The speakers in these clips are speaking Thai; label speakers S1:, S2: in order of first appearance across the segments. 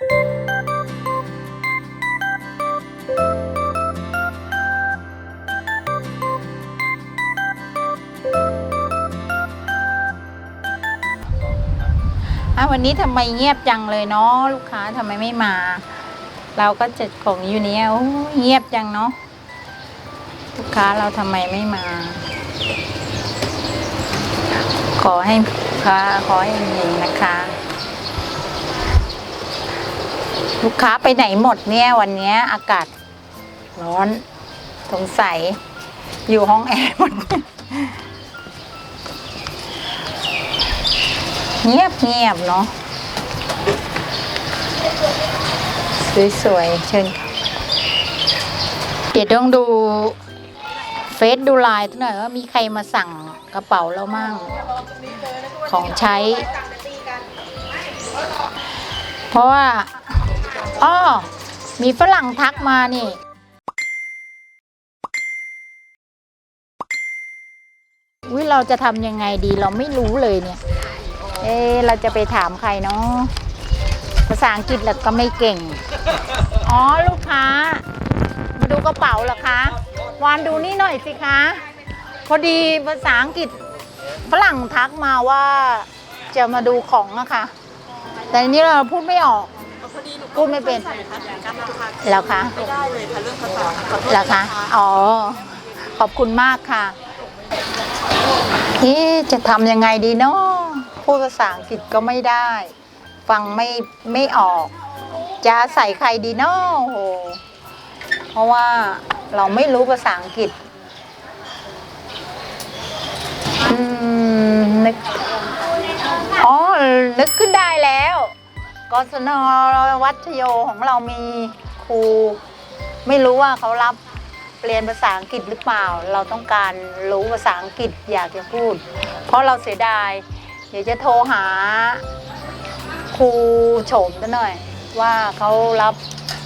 S1: อะวันนี้ทำไมเงียบจังเลยเนาะลูกค้าทำไมไม่มา เราก็จัดของอยู่เนี้ยโอ้เงียบจังเนาะลูกค้าเราทำไมไม่มา ขอให้ลูกค้าขอให้เองนะคะ ลูกค้าไปไหนหมดเนี่ยวันนี้อากาศร้อนสงสัยอยู่ห้องแอร์หมดเงียบเงียบเนาะสวยๆเชิญค่ะเดี๋ยวต้องดูเฟซดูไลน์หน่อยว่ามีใครมาสั่งกระเป๋าเรามั่งของใช้ เพราะว่า อ้อมีฝรั่งทักมานี่วิเราจะทำยังไงดีเราไม่รู้เลยเนี่ย เอ๊เราจะไปถามใครเนาะภาษาอังกฤษเราก็ไม่เก่ง อ๋อลูกค้า มาดูกระเป๋าเหรอคะ วานดูนี่หน่อยสิคะ พอดีภาษาอังกฤษฝรั่งทักมาว่าจะมาดูของอะค่ะ แต่อันนี้เราพูดไม่ออก พูดไม่เป็นแล้วคะ
S2: ไม่ได้เลยค่ะเรื่องภาษาขอโทษ
S1: แล้วคะอ๋อขอบคุณมากค่ะเอ๊ะจะทำยังไงดีเนาะพูดภาษาอังกฤษก็ไม่ได้ ฟังไม่ไม่ออก จะใส่ใครดีเนาะโอ้โหเพราะว่าเราไม่รู้ภาษาอังกฤษอืมนึก อ๋อ นึกขึ้นได้แล้ว กศนวัชโยของเรามีครู ไม่รู้ว่าเขารับเรียนภาษาอังกฤษหรือเปล่า เราต้องการรู้ภาษาอังกฤษอยากจะพูด เพราะเราเสียดาย เดี๋ยวจะโทรหาครูโฉมซะหน่อย ว่าเขารับ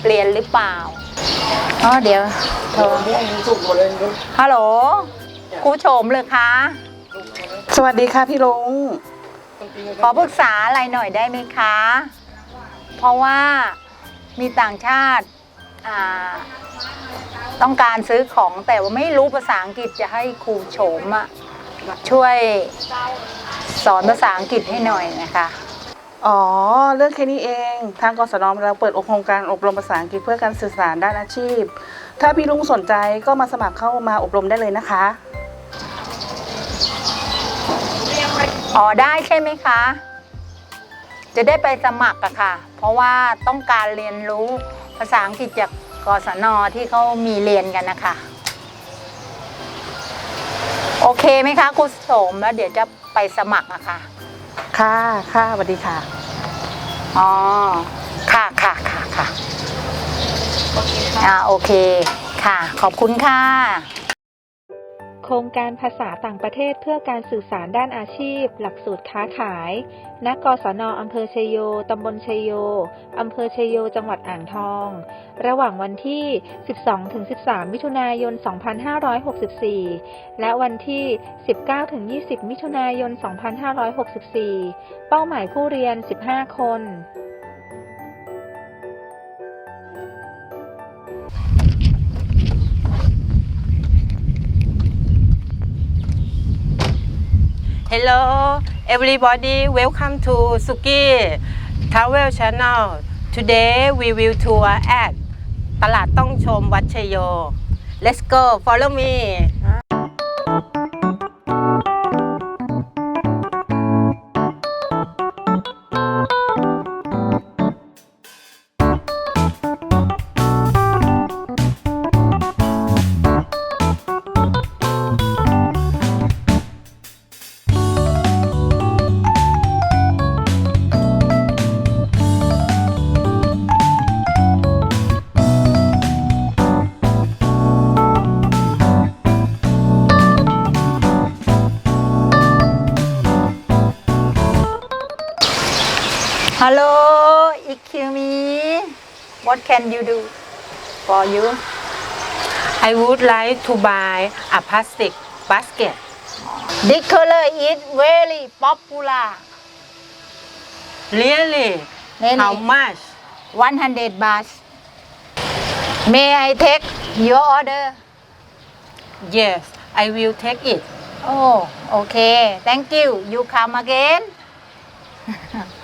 S1: เรียนหรือเปล่าอ๋อเดี๋ยวโทรฮัลโหลครูโฉมเลยคะ
S2: สวัสดีค่ะพี่ลุง
S1: ขอปรึกษาอะไรหน่อยได้ไหมคะ เพราะว่ามีต่างชาติอ่าต้องการซื้อของแต่ว่าไม่รู้ภาษาอังกฤษจะให้ครูโฉมอะช่วยสอนภาษาอังกฤษให้หน่อยนะคะ
S2: อ๋อ เรื่องแค่นี้เอง ทางกศนเราเปิดโครงการอบรมภาษาอังกฤษเพื่อการสื่อสารด้านอาชีพ ถ้าพี่ลุงสนใจก็มาสมัครเข้ามาอบรมได้เลยนะคะ
S1: อ๋อ ได้ใช่ไหมคะ จะได้ไปสมัครอะค่ะ เพราะว่าต้องการเรียนรู้ภาษาอังกฤษจากกศนที่เขามีเรียนกันนะคะ โอเคไหมคะครูโสมแล้วเดี๋ยวจะไปสมัครอะค่ะ
S2: ค่ะค่ะสวัสดีค่ะ
S1: อ๋อ ค่ะค่ะค่ะค่ะอ่าโอเคค่ะ ขอบคุณค่ะ
S3: โครงการภาษาต่างประเทศเพื่อการสื่อสารด้านอาชีพ หลักสูตรค้าขาย ณ กศนอำเภอชยโย ตำบลชยโย อำเภอชยโย จังหวัดอ่างทอง ระหว่างวันที่ 12-13 มิถุนายน 2564 และวันที่ 19-20 มิถุนายน 2564 เป้าหมายผู้เรียน 15 คน
S4: Hello, everybody. Welcome to Suki Travel Channel. Today we will tour at ตลาดต้องชมวัดชยโย Let's go. Follow me.
S1: Hello, Ikumi. What can you do for you?
S4: I would like to buy a plastic basket.
S1: This color is very popular.
S4: Really?
S1: Really?
S4: How much?
S1: 100 baht. May I take your order?
S4: Yes, I will take it.
S1: Oh, okay. Thank you. You come again.